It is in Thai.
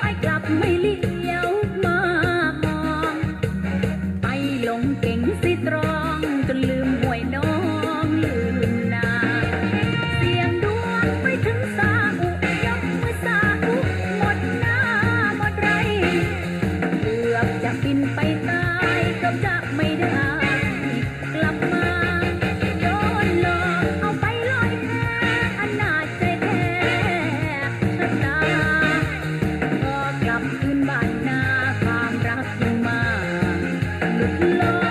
ไอ้กลับไม่ลี หลุ